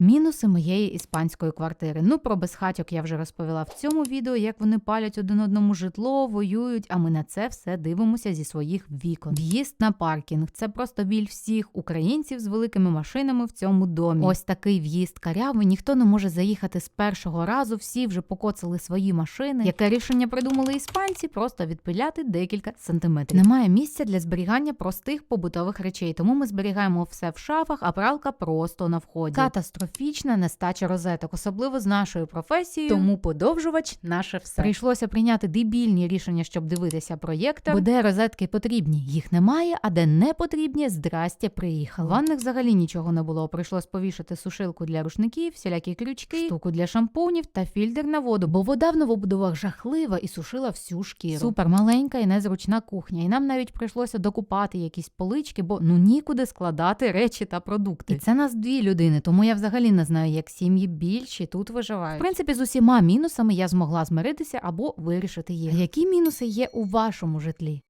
Мінуси моєї іспанської квартири. Ну про безхатьок я вже розповіла в цьому відео, як вони палять один одному житло, воюють. А ми на це все дивимося зі своїх вікон. В'їзд на паркінг це просто біль всіх українців з великими машинами в цьому домі. Ось такий в'їзд карявий. Ніхто не може заїхати з першого разу. Всі вже покоцали свої машини. Яке рішення придумали іспанці? Просто відпиляти декілька сантиметрів. Немає місця для зберігання простих побутових речей, тому ми зберігаємо все в шафах, а пралка просто на вході. Катастрофічна нестача розеток, особливо з нашою професією. Тому подовжувач наше все. Прийшлося прийняти дебільні рішення, щоб дивитися проєктор. Бо де розетки потрібні, їх немає, а де не потрібні, здрастя приїхали. В ванних взагалі нічого не було. Прийшлось повішати сушилку для рушників, всілякі крючки, штуку для шампунів та фільтр на воду, бо вода в новобудовах жахлива і сушила всю шкіру. Супер маленька і незручна кухня. І нам навіть прийшлося докупати якісь полички, бо ну нікуди складати речі та продукти. І це нас дві людини, тому я взагалі не знаю, як сім'ї більші тут виживають. В принципі, з усіма мінусами я змогла змиритися або вирішити їх. А які мінуси є у вашому житлі?